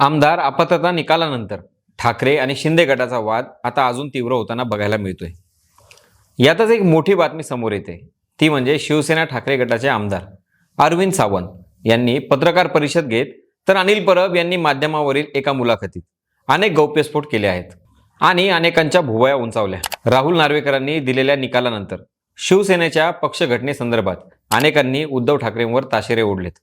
आमदार अपात्रता निकालानंतर ठाकरे आणि शिंदे गटाचा वाद आता अजून तीव्र होताना बघायला मिळतोय. यातच एक मोठी बातमी समोर येते. ती म्हणजे शिवसेना ठाकरे गटाचे आमदार अरविंद सावंत यांनी पत्रकार परिषद घेत तर अनिल परब यांनी माध्यमावरील एका मुलाखतीत अनेक गौप्यस्फोट केले आहेत आणि अनेकांच्या भुवया उंचावल्या. राहुल नार्वेकरांनी दिलेल्या निकालानंतर शिवसेनेच्या पक्ष घटनेसंदर्भात अनेकांनी उद्धव ठाकरेंवर ताशेरे ओढलेत.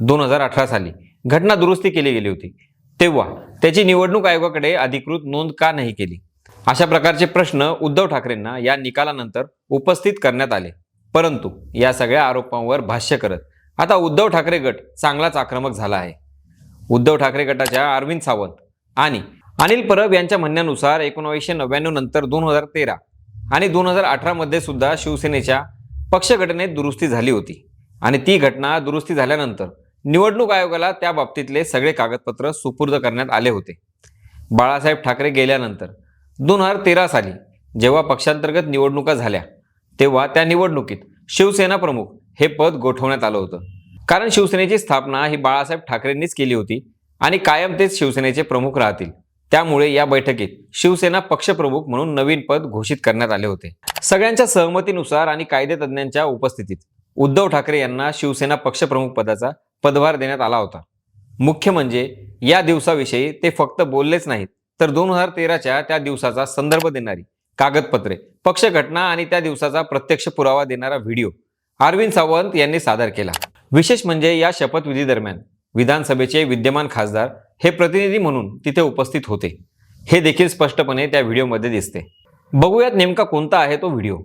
दोन हजार अठरा साली घटना दुरुस्ती केली गेली होती. तेव्हा त्याची निवडणूक आयोगाकडे अधिकृत नोंद का नाही केली? अशा प्रकारचे प्रश्न उद्धव ठाकरेंना या निकालानंतर उपस्थित करण्यात आले. परंतु या सगळ्या आरोपांवर भाष्य करत आता उद्धव ठाकरे गट चांगलाच आक्रमक झाला आहे. उद्धव ठाकरे गटाच्या अरविंद सावंत आणि अनिल परब यांच्या म्हणण्यानुसार एकोणावीसशे नव्याण्णव नंतर दोन हजार तेरा आणि दोन हजार अठरामध्ये सुद्धा शिवसेनेच्या पक्षघटनेत दुरुस्ती झाली होती. आणि ती घटना दुरुस्ती झाल्यानंतर निवडणूक आयोगाला त्या बाबतीतले सगळे कागदपत्र सुपूर्द करण्यात आले होते. बाळासाहेब ठाकरे गेल्यानंतर दोन हजार तेरा साली जेव्हा पक्षांतर्गत निवडणुका झाल्या तेव्हा त्या निवडणुकीत शिवसेना प्रमुख हे पद गोठवण्यात आलं होतं. कारण शिवसेनेची स्थापना ही बाळासाहेब ठाकरेंनीच केली होती आणि कायम तेच शिवसेनेचे प्रमुख राहतील. त्यामुळे या बैठकीत शिवसेना पक्षप्रमुख म्हणून नवीन पद घोषित करण्यात आले होते. सगळ्यांच्या सहमतीनुसार आणि कायदेतज्ञांच्या उपस्थितीत उद्धव ठाकरे यांना शिवसेना पक्षप्रमुख पदाचा पदभार देण्यात आला होता. मुख्य म्हणजे या दिवसाविषयी ते फक्त बोललेच नाहीत. तर दोन हजार तेराच्या त्या दिवसाचा संदर्भ देणारी कागदपत्रे पक्ष घटना आणि त्या दिवसाचा प्रत्यक्ष पुरावा देणारा व्हिडिओ अरविंद सावंत यांनी सादर केला. विशेष म्हणजे या शपथविधी दरम्यान विधानसभेचे विद्यमान खासदार हे प्रतिनिधी म्हणून तिथे उपस्थित होते. हे देखील स्पष्टपणे त्या व्हिडिओमध्ये दिसते. बघूयात नेमका कोणता आहे तो व्हिडिओ.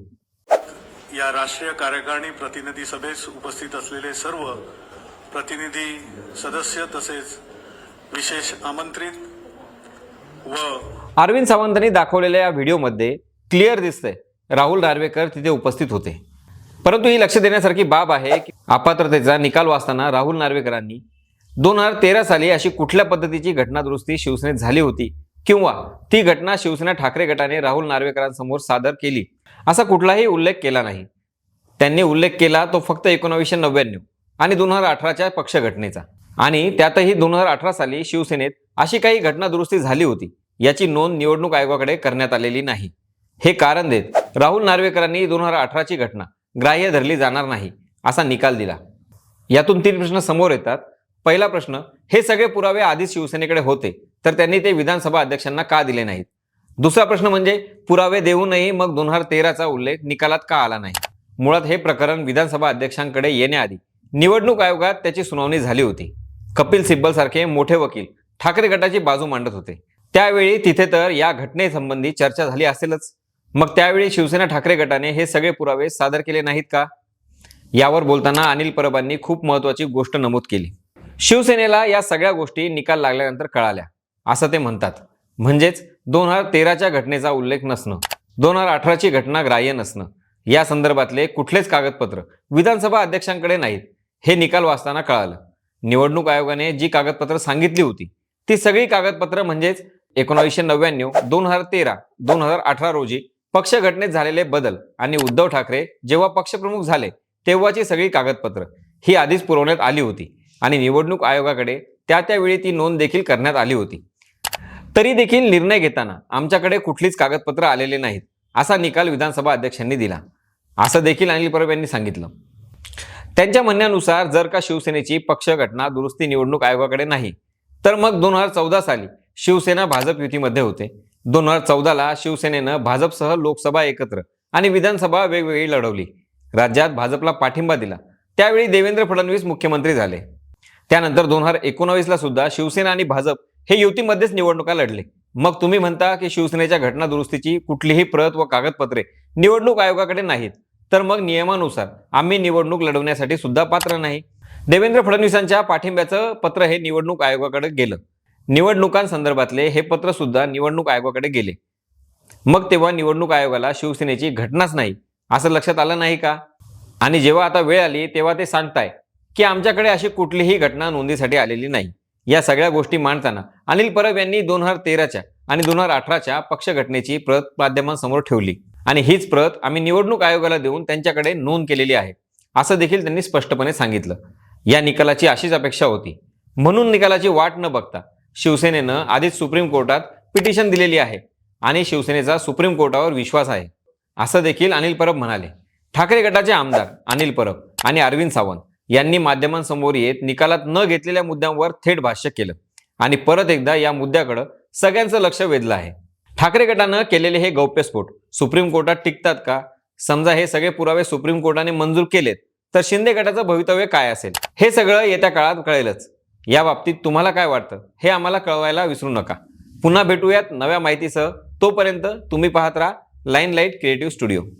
या राष्ट्रीय कार्यकारिणी प्रतिनिधी सभेस उपस्थित असलेले सर्व प्रतिनिधी सदस्य तसेच विशेष आमंत्रित व अरविंद सावंतांनी दाखवलेल्या या व्हिडिओमध्ये क्लिअर दिसतंय. राहुल नार्वेकर तिथे उपस्थित होते. परंतु ही लक्ष देण्यासारखी बाब आहे की अपात्रतेचा निकाल वाचताना राहुल नार्वेकरांनी दोन हजार तेरा साली अशी कुठल्या पद्धतीची घटना दुरुस्ती शिवसेनेत झाली होती किंवा ती घटना शिवसेना ठाकरे गटाने राहुल नार्वेकरांसमोर सादर केली असा कुठलाही उल्लेख केला नाही. त्यांनी उल्लेख केला तो फक्त एकोणावीसशे नव्याण्णव. आणि दोन हजार अठराच्या पक्ष घटनेचा आणि त्यातही दोन हजार अठरा साली शिवसेनेत अशी काही घटना दुरुस्ती झाली होती याची नोंद निवडणूक आयोगाकडे करण्यात आलेली नाही. हे कारण देत राहुल नार्वेकरांनी दोन हजार अठराची घटना ग्राह्य धरली जाणार नाही असा निकाल दिला. यातून तीन प्रश्न समोर येतात. पहिला प्रश्न हे सगळे पुरावे आधीच शिवसेनेकडे होते तर त्यांनी ते विधानसभा अध्यक्षांना का दिले नाहीत? दुसरा प्रश्न म्हणजे पुरावे देऊनही मग दोन हजार तेराचा उल्लेख निकालात का आला नाही? मुळात हे प्रकरण विधानसभा अध्यक्षांकडे येण्याआधी निवडणूक आयोगात त्याची सुनावणी झाली होती. कपिल सिब्बल सारखे मोठे वकील ठाकरे गटाची बाजू मांडत होते. त्यावेळी तिथे तर या घटनेसंबंधी चर्चा झाली असेलच. मग त्यावेळी शिवसेना ठाकरे गटाने हे सगळे पुरावे सादर केले नाहीत का? यावर बोलताना अनिल परबांनी खूप महत्वाची गोष्ट नमूद केली. शिवसेनेला या सगळ्या गोष्टी निकाल लागल्यानंतर कळाल्या. असं ते म्हणतात. म्हणजेच दोन हजार तेराच्या घटनेचा उल्लेख नसणं दोन हजार अठराची घटना ग्राह्य नसणं. या संदर्भातले कुठलेच कागदपत्र विधानसभा अध्यक्षांकडे नाहीत. हे निकाल वाचताना कळालं. निवडणूक आयोगाने जी कागदपत्र सांगितली होती ती सगळी कागदपत्र म्हणजेच एकोणावीसशे नव्याण्णव दोन हजार तेरा दोन हजार अठरा रोजी पक्ष घटनेत झालेले बदल आणि उद्धव ठाकरे जेव्हा पक्षप्रमुख झाले तेव्हाची सगळी कागदपत्र ही आधीच पुरवण्यात आली होती आणि निवडणूक आयोगाकडे त्या त्यावेळी ती नोंद देखील करण्यात आली होती. तरी देखील निर्णय घेताना आमच्याकडे कुठलीच कागदपत्र आलेले नाहीत असा निकाल विधानसभा अध्यक्षांनी दिला. असं देखील अनिल परब यांनी सांगितलं. त्यांच्या म्हणण्यानुसार जर का शिवसेनेची पक्ष घटना दुरुस्ती निवडणूक आयोगाकडे नाही तर मग दोन हजार चौदा साली शिवसेना भाजप युतीमध्ये होते. दोन हजार चौदाला शिवसेनेनं भाजपसह लोकसभा एकत्र आणि विधानसभा वेगवेगळी लढवली. राज्यात भाजपला पाठिंबा दिला. त्यावेळी देवेंद्र फडणवीस मुख्यमंत्री झाले. त्यानंतर दोन हजार एकोणावीसला सुद्धा शिवसेना आणि भाजप हे युतीमध्येच निवडणुका लढले. मग तुम्ही म्हणता की शिवसेनेच्या घटना दुरुस्तीची कुठलीही प्रत व कागदपत्रे निवडणूक आयोगाकडे नाहीत. तर मग नियमानुसार आम्ही निवडणूक लढवण्यासाठी सुद्धा पात्र नाही. देवेंद्र फडणवीसांच्या पाठिंब्याचं पत्र हे निवडणूक आयोगाकडे गेलं. निवडणुकांसंदर्भातले हे पत्र सुद्धा निवडणूक आयोगाकडे गेले. मग तेव्हा निवडणूक आयोगाला शिवसेनेची घटनाच नाही असं लक्षात आलं नाही का? आणि जेव्हा आता वेळ आली तेव्हा ते सांगताय की आमच्याकडे अशी कुठलीही घटना नोंदीसाठी आलेली नाही. या सगळ्या गोष्टी मांडताना अनिल परब यांनी दोन हजार तेराच्या आणि दोन हजार अठराच्या पक्षघटनेची प्रत माध्यमांसमोर ठेवली. आणि हीच प्रत आम्ही निवडणूक आयोगाला देऊन त्यांच्याकडे नोंद केलेली आहे. असं देखील त्यांनी स्पष्टपणे सांगितलं. या निकालाची अशीच अपेक्षा होती. म्हणून निकालाची वाट न बघता शिवसेनेनं आधीच सुप्रीम कोर्टात पिटिशन दिलेली आहे आणि शिवसेनेचा सुप्रीम कोर्टावर विश्वास आहे. असं देखील अनिल परब म्हणाले. ठाकरे गटाचे आमदार अनिल परब आणि अरविंद सावंत यांनी माध्यमांसमोर येत निकालात न घेतलेल्या मुद्द्यांवर थेट भाष्य केलं. आणि परत एकदा या मुद्द्याकडं सगळ्यांचं लक्ष वेधलं आहे. ठाकरे गटानं केलेले हे गौप्यस्फोट सुप्रीम कोर्टात टिकतात का? समजा हे सगळे पुरावे सुप्रीम कोर्टाने मंजूर केलेत तर शिंदे गटाचं भवितव्य काय असेल? हे सगळं येत्या काळात कळेलच. या बाबतीत तुम्हाला काय वाटतं? हे आम्हाला कळवायला विसरू नका. पुन्हा भेटूयात नव्या माहितीसह. तोपर्यंत तुम्ही पाहत राहा लाईन लाइट क्रिएटिव्ह स्टुडिओ.